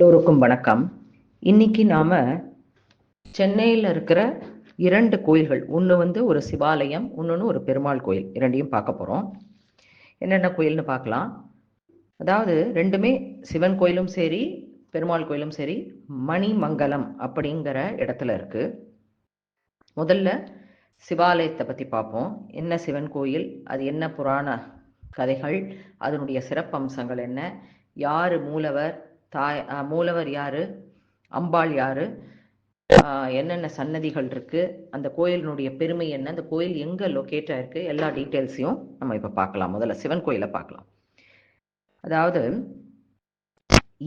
எல்லோருக்கும் வணக்கம். இன்னைக்கு நாம சென்னையில் இருக்கிற இரண்டு கோயில்கள் ஒன்று வந்து ஒரு சிவாலயம் இன்னொன்று ஒரு பெருமாள் கோயில் இரண்டையும் பார்க்க போகிறோம் என்னென்ன கோயில்னு பார்க்கலாம். அதாவது ரெண்டுமே சிவன் கோயிலும் சரி பெருமாள் கோயிலும் சரி மணிமங்கலம் அப்படிங்கிற இடத்துல இருக்கு. முதல்ல சிவாலயத்தை பற்றி பார்ப்போம். என்ன சிவன் கோயில் அது என்ன புராண கதைகள் அதனுடைய சிறப்பம்சங்கள் என்ன யார் மூலவர் தாய் மூலவர் யாரு? அம்பாள் யாரு? என்னென்ன சன்னதிகள் இருக்கு? அந்த கோயிலினுடைய பெருமை என்ன? அந்த கோயில் எங்க லொக்கேட் ஆயிருக்கு? எல்லா டீட்டெயில்ஸையும் நம்ம இப்ப பார்க்கலாம். முதல்ல சிவன் கோயிலை பார்க்கலாம். அதாவது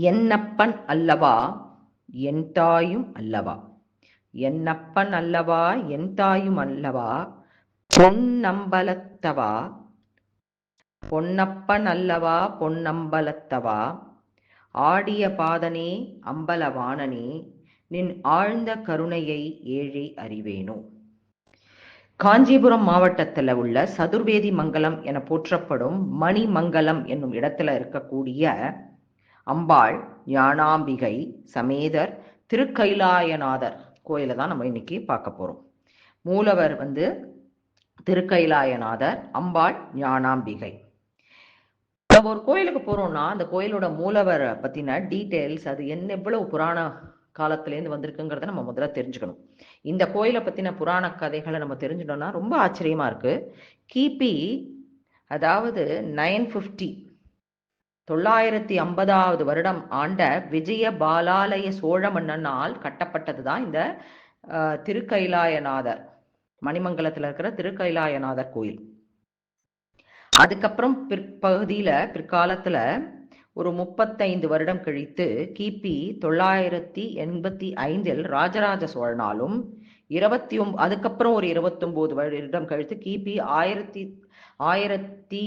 என்னப்பன் அல்லவா? என் தாயும் அல்லவா? என்னப்பன் அல்லவா? என் தாயும் அல்லவா? பொன்னம்பலத்தவா? பொன்னப்பன் அல்லவா? பொன்னம்பலத்தவா? ஆடிய பாதனே அம்பலவாணனே நின் ஆழ்ந்த கருணையை ஏழை அறிவேனோ? காஞ்சிபுரம் மாவட்டத்தில் உள்ள சதுர்வேதி மங்கலம் என போற்றப்படும் மணிமங்கலம் என்னும் இடத்துல இருக்கக்கூடிய அம்பாள் ஞானாம்பிகை சமேதர் திருக்கைலாயநாதர் கோயிலை தான் நம்ம இன்னைக்கு பார்க்க போகிறோம் மூலவர் வந்து திருக்கைலாயநாதர் அம்பாள் ஞானாம்பிகை. நம்ம ஒரு கோயிலுக்கு போறோம்னா அந்த கோயிலோட மூலவரை பத்தின டீட்டெயில்ஸ் அது என்ன எவ்வளவு புராண காலத்திலேருந்து வந்திருக்குங்கிறத நம்ம முதல்ல தெரிஞ்சுக்கணும். இந்த கோயிலை பத்தின புராண கதைகளை நம்ம தெரிஞ்சுட்டோம்னா ரொம்ப ஆச்சரியமா இருக்கு. கிபி அதாவது நைன் ஃபிஃப்டி தொள்ளாயிரத்தி ஐம்பதாவது வருடம் ஆண்ட விஜய பாலாலய சோழ மன்னனால் கட்டப்பட்டதுதான் இந்த திருக்கைலாயநாதர் மணிமங்கலத்தில் இருக்கிற திருக்கைலாயநாதர் கோயில். அதுக்கப்புறம் பிற்பகுதியில பிற்காலத்துல ஒரு முப்பத்தைந்து வருடம் கழித்து கிபி தொள்ளாயிரத்தி எண்பத்தி ஐந்தில் ராஜராஜ சோழனாலும் இருபத்தி ஒம் அதுக்கப்புறம் ஒரு இருபத்தொம்போது வருடம் கழித்து கிபி ஆயிரத்தி ஆயிரத்தி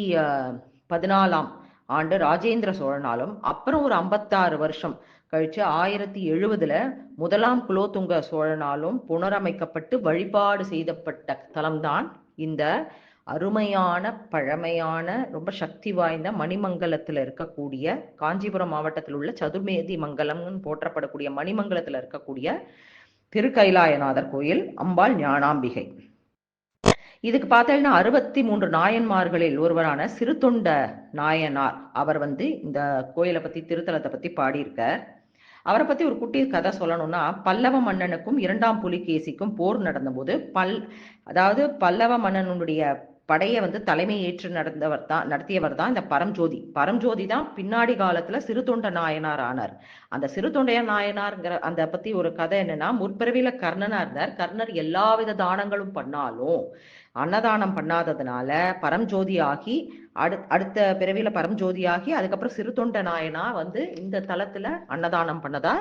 பதினாலாம் ஆண்டு ராஜேந்திர சோழனாலும் அப்புறம் ஒரு ஐம்பத்தாறு வருஷம் கழிச்சு ஆயிரத்தி எழுபதுல முதலாம் குலோத்துங்க சோழனாலும் புனரமைக்கப்பட்டு வழிபாடு செய்தப்பட்ட தலம்தான் இந்த அருமையான பழமையான ரொம்ப சக்தி வாய்ந்த மணிமங்கலத்தில் இருக்கக்கூடிய காஞ்சிபுரம் மாவட்டத்தில் உள்ள சதுர்மேதி மங்கலம்னு போற்றப்படக்கூடிய மணிமங்கலத்தில் இருக்கக்கூடிய திருக்கைலாயநாதர் கோயில் அம்பாள் ஞானாம்பிகை. இதுக்கு பார்த்தீங்கன்னா அறுபத்தி மூன்று நாயன்மார்களில் ஒருவரான சிறுத்தொண்ட நாயனார் அவர் வந்து இந்த கோயிலை பத்தி திருத்தலத்தை பத்தி பாடியிருக்கார். அவரை பத்தி ஒரு குட்டி கதை சொல்லணும்னா பல்லவ மன்னனுக்கும் இரண்டாம் புலிகேசிக்கும் போர் நடந்தபோது பல் அதாவது பல்லவ மன்னனுடைய படையை வந்து தலைமை ஏற்று நடந்தவர் தான் நடத்தியவர் தான் இந்த பரம்ஜோதி. பரம்ஜோதி தான் பின்னாடி காலத்துல சிறுதொண்ட நாயனார் ஆனார். அந்த சிறுதொண்டைய நாயனார்ங்கிற அந்த பத்தி ஒரு கதை என்னன்னா முற்பிறவியில கர்ணனா இருந்தார். கர்ணர் எல்லாவித தானங்களும் பண்ணாலும் அன்னதானம் பண்ணாததுனால பரம்ஜோதி ஆகி அடு அடுத்த பிறவியில பரம்ஜோதி ஆகி அதுக்கப்புறம் சிறுதொண்ட நாயனா வந்து இந்த தளத்துல அன்னதானம் பண்ணதா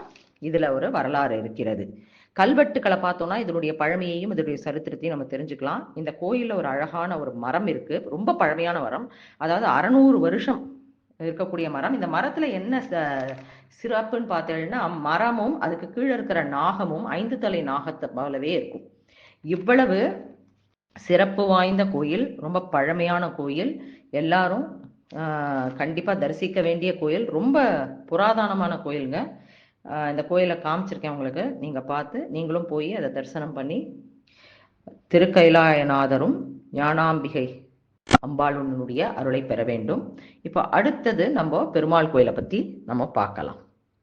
இதுல ஒரு வரலாறு இருக்கிறது. கல்வெட்டுக்களை பார்த்தோம்னா இதனுடைய பழமையையும் இதனுடைய சரித்திரத்தையும் நம்ம தெரிஞ்சுக்கலாம். இந்த கோயிலில் ஒரு அழகான ஒரு மரம் இருக்கு. ரொம்ப பழமையான மரம். அதாவது அறநூறு வருஷம் இருக்கக்கூடிய மரம். இந்த மரத்துல என்ன ச- சிறப்புன்னு பார்த்தீங்கன்னா மரமும் அதுக்கு கீழே இருக்கிற நாகமும் ஐந்து தலை நாகத்தை போலவே இருக்கும். இவ்வளவு சிறப்பு வாய்ந்த கோயில் ரொம்ப பழமையான கோயில். எல்லாரும் கண்டிப்பா தரிசிக்க வேண்டிய கோயில். ரொம்ப புராதனமான கோயிலுங்க. இந்த கோயிலை காமிச்சிருக்கேன் உங்களுக்கு. நீங்கள் பார்த்து நீங்களும் போய் அதை தரிசனம் பண்ணி திருக்கைலாயநாதரும் ஞானாம்பிகை அம்பாளுடைய அருளை பெற வேண்டும். இப்போ அடுத்தது நம்ம பெருமாள் கோயிலை பற்றி நம்ம பார்க்கலாம்.